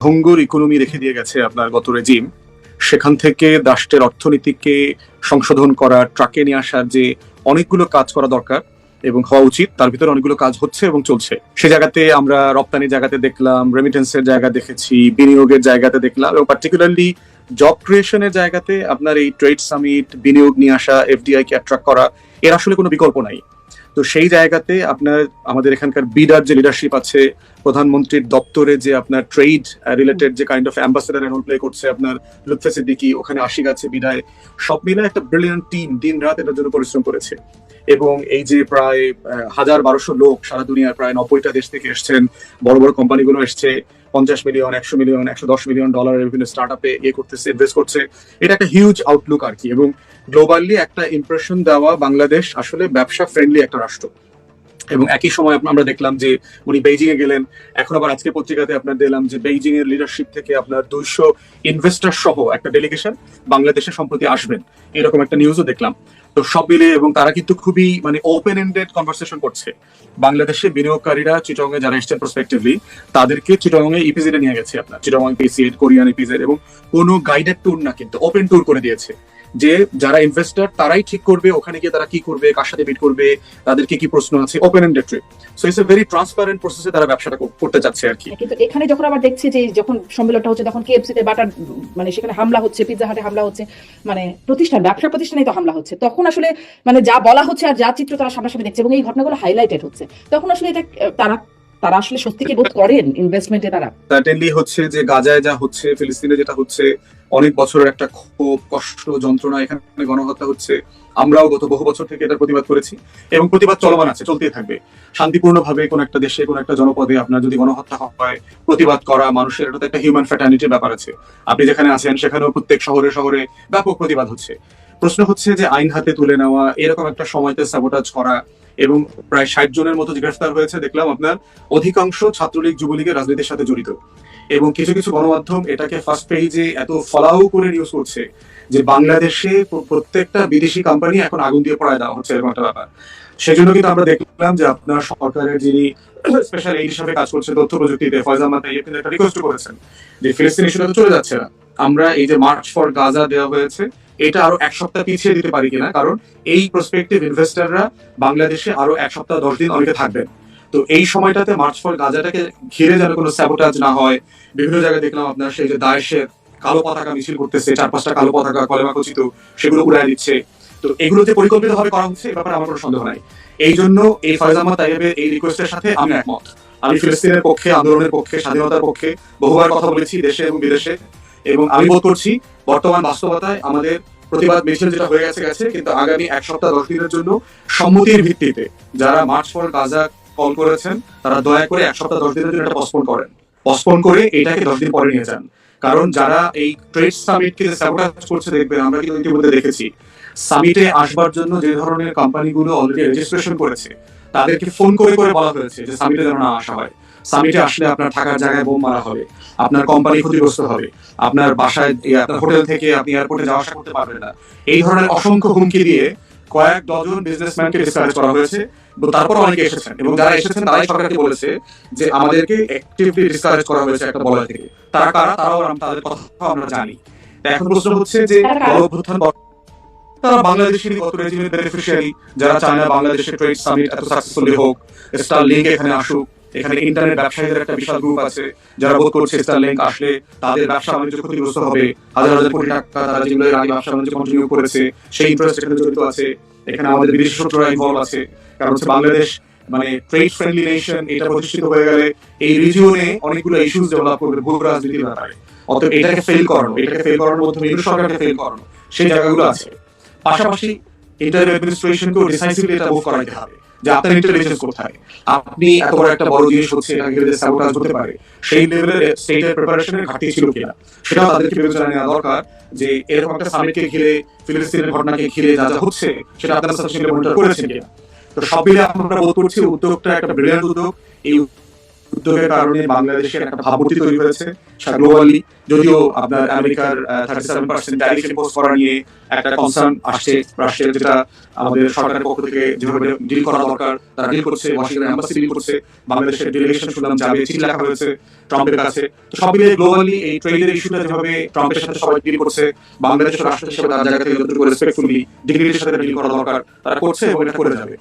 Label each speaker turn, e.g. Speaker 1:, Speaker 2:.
Speaker 1: ভঙ্গুর ইকোনমি রেখে দিয়ে গেছে আপনার গত রেজিম সেখান থেকে রাষ্ট্রের অর্থনীতিকে সংশোধন করা, ট্রাকে নিয়ে আসার যে অনেকগুলো কাজ করা দরকার এবং হওয়া উচিত, তার ভিতরে অনেকগুলো কাজ হচ্ছে এবং চলছে। সে জায়গাতে আমরা রপ্তানি জায়গাতে দেখলাম রেমিটেন্সের জায়গা দেখেছি, বিনিয়োগের জায়গাতে দেখলাম এবং পার্টিকুলারলি জব ক্রিয়েশনের জায়গাতে আপনার এই ট্রেড সামিট বিনিয়োগ নিয়ে আসা এফডিআই কে অ্যাট্রাক্ট করা, এর আসলে কোনো বিকল্প নাই। তো সেই জায়গাতে আপনার, আমাদের এখানকার বিডার যে লিডারশিপ আছে, প্রধানমন্ত্রীর দপ্তরে যে আপনার ট্রেড রিলেটেড যে kind of ambassador role play করছে আপনার লুৎফে সিদ্দিকি, ওখানে আশিক আছে বিদায় সব মিলে একটা ব্রিলিয়ান্ট টিম দিন রাত এটার জন্য পরিশ্রম করেছে। এবং এই যে প্রায় হাজার বারোশো লোক সারা দুনিয়ার প্রায় নব্বইটা দেশ থেকে এসছেন, বড় বড় কোম্পানিগুলো এসছে, পঞ্চাশ মিলিয়ন একশো মিলিয়ন একশো দশ মিলিয়ন ডলারের বিভিন্ন স্টার্ট আপে ইয়ে করতেছে ইনভেস্ট করছে। এটা একটা হিউজ আউটলুক আর কি এবং গ্লোবালি একটা ইমপ্রেশন দেওয়া বাংলাদেশ আসলে ব্যবসা ফ্রেন্ডলি একটা রাষ্ট্র। এবং একই সময় আমরা দেখলাম যে উনি বেইজিং এ গেলেন। এখন আবার আজকে পত্রিকাতে আপনার দিলাম যে বেইজিং এর লিডারশিপ থেকে আপনার দুইশো ইনভেস্টর সহ একটা ডেলিগেশন বাংলাদেশে সম্প্রতি আসবেন। এরকম একটা নিউজও দেখলাম। তো সব মিলে এবং তারা কিন্তু খুবই মানে ওপেন এন্ডেড কনভারসেশন করছে। বাংলাদেশে বিনিয়োগকারীরা চিটং এ যারা এসছেন প্রসপেক্টিভলি তাদেরকে চিটং এ ইপিজেড নিয়ে গেছে আপনার। চিটং পিসিএড কোরিয়ান ইপিজেড এবং কোনো গাইডেড ট্যুর না কিন্তু ওপেন ট্যুর করে দিয়েছে। যে যারা ইনভেস্টর তারাই ঠিক করবে ওখানে গিয়ে তারা কি করবে কার সাথে মিট করবে তাদেরকে কি প্রশ্ন আছে open ended trip so it's a very transparent প্রসেসে তারা ব্যবসাটা করতে চাচ্ছে আর কি।
Speaker 2: কিন্তু এখানে যখন আবার দেখছি যে যখন সম্মেলনটা হচ্ছে তখন কেএফসি তে বাটার মানে সেখানে হামলা হচ্ছে পিৎজা হাটে হামলা হচ্ছে মানে প্রতিষ্ঠান ব্যবসা প্রতিষ্ঠানে তো হামলা হচ্ছে। তখন আসলে মানে যা বলা হচ্ছে আর যা চিত্র তারা সামনাসামনি দেখছে এবং এই ঘটনাগুলো হাইলাইটেড হচ্ছে। তখন আসলে এটা তারা তারা আসলে সত্যি কি বোধ করেন ইনভেস্টমেন্টে তারা।
Speaker 1: সার্টেনলি হচ্ছে যে গাজায় যা হচ্ছে ফিলিস্তিনে যেটা হচ্ছে অনেক বছরের একটা ক্ষোভ, কষ্ট, যন্ত্রণা এখানে গণহত্যা হচ্ছে। আমরাও গত বহু বছর থেকে এটার প্রতিবাদ করেছি এবং প্রতিবাদ চলমান আছে, চলতেই থাকবে। শান্তিপূর্ণভাবে কোন একটা দেশে, কোন একটা জনপদে আপনার যদি গণহত্যা হয়, প্রতিবাদ করা, মানুষের এটা তো একটা হিউম্যান ফ্যাটার্নিটির ব্যাপার আছে। আপনি যেখানে আছেন, সেখানেও প্রত্যেক শহরে শহরে ব্যাপক প্রতিবাদ হচ্ছে। প্রশ্ন হচ্ছে যে আইন হাতে তুলে নেওয়া, এরকম একটা সময়তে সাবোটাজ করা এবং প্রায় ষাট জনের মতো গ্রেফতার হয়েছে, দেখলাম আপনার, অধিকাংশ ছাত্রলীগ, যুবলীগের রাজনীতির সাথে জড়িত। এবং কিছু কিছু গণমাধ্যম এটাকে ফার্স্ট পেজে এত ফলাও করে নিউজ করছে যে বাংলাদেশে প্রত্যেকটা বিদেশি কোম্পানি এখন আগুন দিয়ে পড়ায় দেওয়া হচ্ছে, এরকম একটা ব্যাপার। সেজন্য কিন্তু আমরা দেখলাম যে আপনার সরকারের যিনি স্পেশাল এই হিসাবে কাজ করছে তথ্য প্রযুক্তিতে, ফয়জ আহমদ কিন্তু একটা রিকোয়েস্ট করেছেন যে ফিলিস্তিন ইস্যুটা তো চলে যাচ্ছে না। আমরা এই যে মার্চ ফর গাজা দেওয়া হয়েছে, এটা আরও এক সপ্তাহ পিছিয়ে দিতে পারি কিনা? কারণ এই প্রসপেক্টিভ ইনভেস্টররা বাংলাদেশে আরও এক সপ্তাহ দশ দিন অনেকে থাকবেন। তো এই সময়টাতে মার্চ ফর গাজাটাকে ঘিরে যেন কোনো স্যাবোটাজ না হয়। বিভিন্ন জায়গায় দেখলাম আপনার সেই যে দায়েশের কালো পতাকা মিছিল করতেছে, চার পাঁচটা কালো পতাকা কলেমা খচিত সেগুলো উড়ায় দিচ্ছে। তো এগুলো যে পরিকল্পিত ভাবে করা হচ্ছে, এ ব্যাপারে আমার কোনো সন্দেহ নাই। এই জন্য এই ফয়জ আহমদ তাইয়েবের এই রিকোয়েস্টের সাথে আমি একমত। আমি ফিলিস্তিনের পক্ষে, আন্দোলনের পক্ষে, স্বাধীনতার পক্ষে বহুবার কথা বলেছি দেশে এবং বিদেশে। এবং আমি বোধ করছি, বর্তমান বাস্তবতায় আমাদের প্রতিবাদ মিছিল যেটা হয়ে গেছে গেছে, কিন্তু আগামী এক সপ্তাহ, দশ দিনের জন্য সম্মতির ভিত্তিতে যারা মার্চ ফর গাজা কল করেছেন, তারা দয়া করে এক সপ্তাহ, দশ দিনের জন্য এটা পসপোন করেন। পসপোন করে এটাকে দশ দিন পরে নিয়ে যান। কারণ যারা এই ট্রেড সামিটকে স্যাবোটাজ করছে, দেখবেন, আমরা কিন্তু ইতিমধ্যে দেখেছি। সামিটে আসবার জন্য যে ধরনের কোম্পানিগুলো অলরেডি রেজিস্ট্রেশন করেছে, তাদেরকে ফোন করে করে বলা হয়েছে যে সামিটে যেন না আসা হয়। সামিটে আসলে আপনার থাকার জায়গায় বোম মারা হবে, আপনার কোম্পানি ক্ষতিগ্রস্ত হবে, আপনার বাসায় আপনার হোটেল থেকে আপনি এয়ারপোর্টে যাওয়া আসা করতে পারবেন না। এই ধরনের অসংখ্য হুমকি দিয়ে কয়েক ডজন বিজনেসম্যানকে ডিসকারেজ করা হয়েছে। তারপর অনেকে এসেছেন। এবং যারা এসেছেন তারাই সরকারকে বলেছে যে আমাদেরকে অ্যাক্টিভলি ডিসকারেজ করা হয়েছে একটা বলয় থেকে। তারা কারা তারাও তাদের কথা আমরা জানি। এখন প্রশ্ন হচ্ছে যে
Speaker 2: তারা কারা?
Speaker 1: গণ অভ্যুত্থান পর- তারা বাংলাদেশের কত রেজিমের বেনিফিশিয়ারি যারা চায় না বাংলাদেশের ট্রেড সামিট এত সাকসেসফুলি হোক স্টার লিঙ্ক এখানে আসুক এখানে ইন্টারনেট ব্যবসায়ীদের একটা বিশাল গ্রুপ আছে, যারা বোধ করছে স্টার লিঙ্ক আসলে তাদের ব্যবসা বাণিজ্য ক্ষতিগ্রস্ত হবে, হাজার হাজার কোটি টাকা তারা যেগুলো আগে ব্যবসা বাণিজ্য কন্টিনিউ করেছে, সেই ইন্টারেস্ট এখানে জড়িত আছে। এখানে আমাদের বিদেশি শত্রুরা ইনভলভ আছে। কারণ হচ্ছে বাংলাদেশ মানে ট্রেড ফ্রেন্ডলি নেশন এটা প্রতিষ্ঠিত হয়ে গেলে এই রিজিয়নে অনেকগুলো ইস্যুস ডেভেলপ করবে ভূ রাজনীতির ব্যাপারে। অতএব এটাকে ফেল করানো, এটাকে ফেল করানোর মাধ্যমে ইউরো সরকারকে ফেল করানো, সেই জায়গাগুলো আছে। পাশাপাশি ইন্টার অ্যাডমিনিস্ট্রেশনকেও ডিসাইসিভলি এটা মুভ করাইতে হবে। যে আপনার ইন্টেলিজেন্স কোথায়? আপনি এত বড় একটা বড় জিনিস হচ্ছে, এটাকে সাবোটাজ হতে পারে? সেই লেভেলের স্টেটের প্রিপারেশনের ঘাটতি ছিল কিনা? সেটাও তাদেরকে বিবেচনা নেওয়া দরকার যে এরকম একটা সামিটকে ঘিরে, ফিলিস্তিনের ঘটনাকে ঘিরে যা যা হচ্ছে, সেটা আপনারা সাফিসিয়েন্টলি মনিটর করেছেন কিনা? তো সব মিলে আমরা বোধ করছি উদ্যোগটা একটা ব্রিলিয়ান্ট উদ্যোগ। এই উদ্যোগের কারণে বাংলাদেশের একটা ভাবমূর্তি তৈরি হয়েছে। গ্লোবালি যদিও আপনার আমেরিকার থার্টি সেভেন পার্সেন্ট করা নিয়ে একটা কনসার্ন আসছে রাষ্ট্রের, যেটা আমাদের সরকারের পক্ষ থেকে যেভাবে ডিল করা দরকার, তারা ডিল করছে ওয়াশিংটন এম্বাসি ডিল করছে, বাংলাদেশের শুনলাম যাবে চিঠি লেখা হয়েছে ট্রাম্পের কাছে। তো সব মিলিয়ে গ্লোবালি এই ট্রেডের ইস্যুটা যেভাবে ট্রাম্পের সাথে সবাই ডিল করছে, বাংলাদেশের রাষ্ট্র হিসেবে তার জায়গা থেকে যতটুকু রেসপেক্টফুলি ডিগ্রিটির সাথে ডিল করা দরকার, তারা করছে এবং এটা করে যাবে।